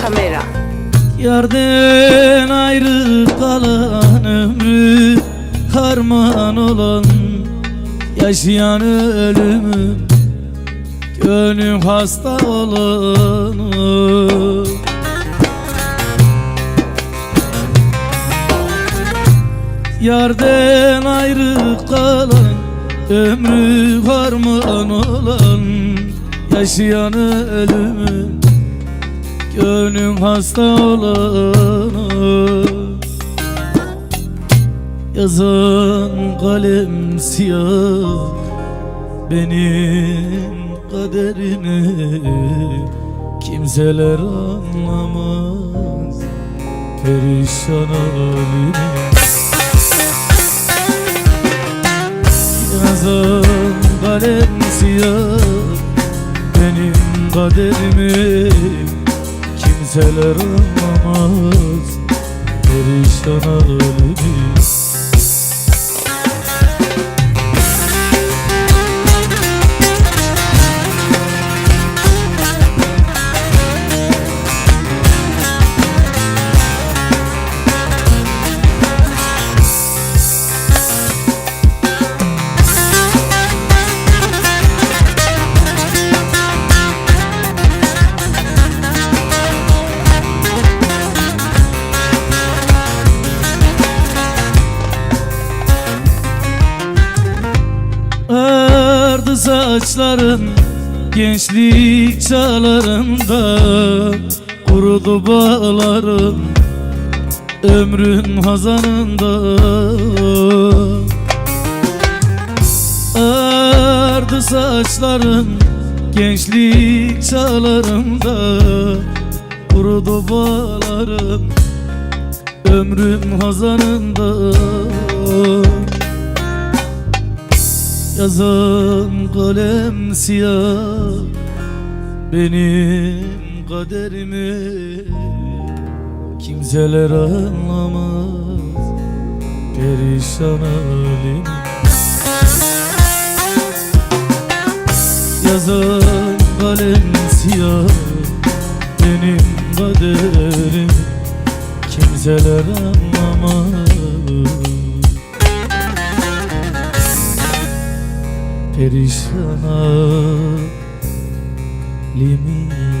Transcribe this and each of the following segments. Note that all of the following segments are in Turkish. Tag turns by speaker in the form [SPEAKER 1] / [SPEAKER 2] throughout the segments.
[SPEAKER 1] kamera.
[SPEAKER 2] Yarden ayrı kalan ömrü harman olan Yaşayan ölümüm Gönlüm hasta olanı Yarden ayrı kalan Ömrü harman olan Yaşayan ölümüm Gönlüm hasta olanı. Yazan kalem siyah Benim kaderimi Kimseler anlamaz Perişan halimi Yazan kalem siyah Benim kaderimi Kimseler anlamaz Perişan halimi saçların gençlik çağlarında Kurudu bağların ömrün hazanında Ardı saçların gençlik çağlarında Kurudu bağların ömrüm hazanında Yazan kalem siyah Benim kaderimi Kimseler anlamaz. Perişan halimi Yazan kalem siyah Benim kaderim Kimseler anlamaz perişan. Halimi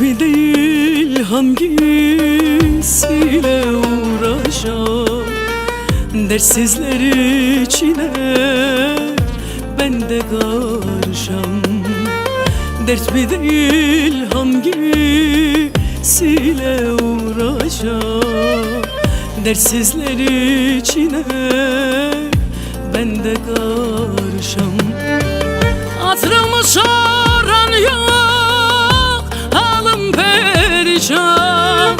[SPEAKER 3] mi değil hangisiyle uğraşam Dersizler içine ben de karışam Dert mi değil hangisiyle uğraşam Dersizler içine ben de karışam Hatırımı soran yok perişan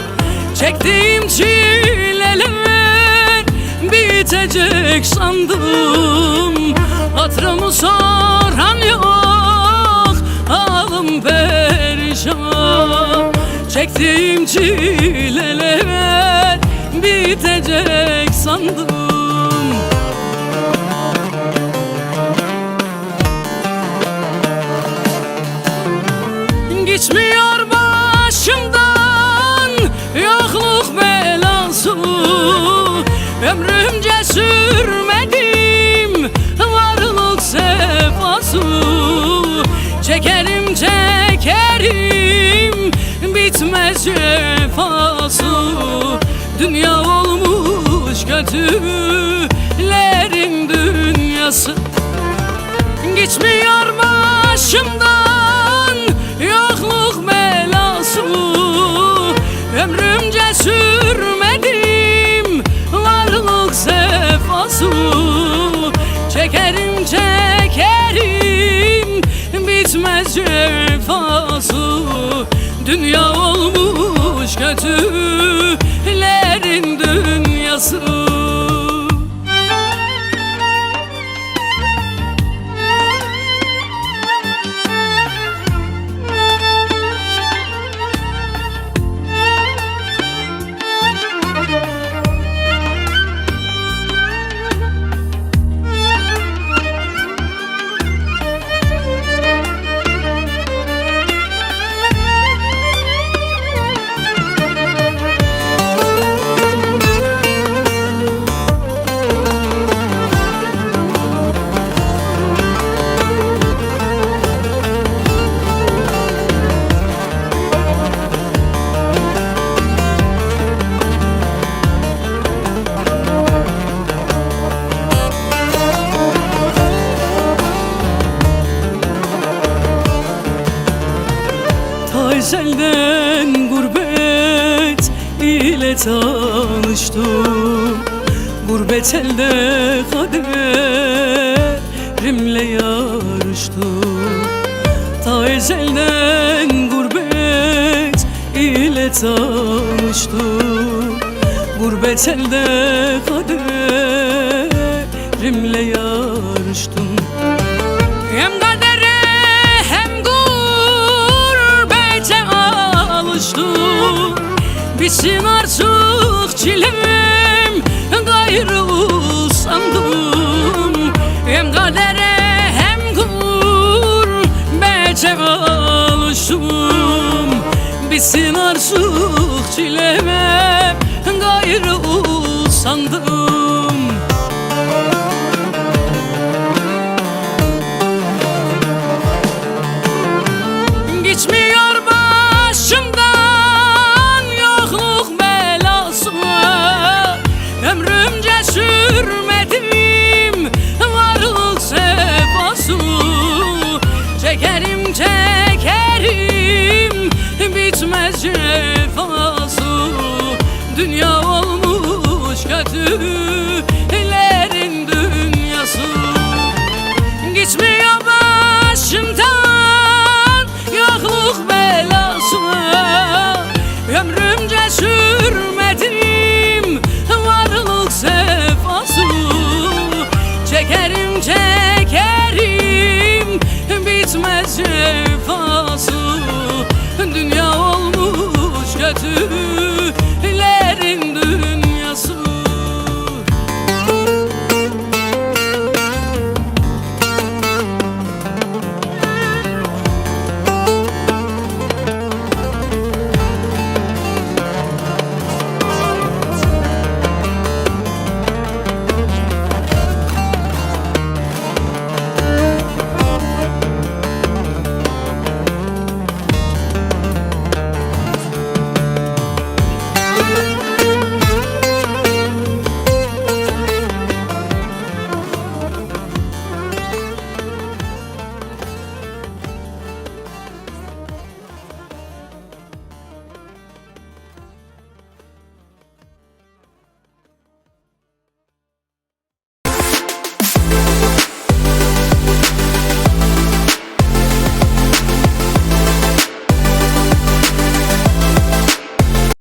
[SPEAKER 3] Çektiğim çileler Bitecek sandım. Hatırımı soran yok Halim perişan. Çektiğim çileler Bitecek sandım cefası Dünya olmuş kötülerin dünyası. Geçmiyor başımdan yokluk belası Ömrümce sürmedim varlık sefası Çekerim çekerim bitmez cefası Dünya olmuş kötülerin dünyası ile tanıştım. Gurbet elde kaderimle yarıştım. Ta ezelden gurbet ile tanıştım. Gurbet elde kaderimle alıştım Bitsin artık çileme gayrı usandım me up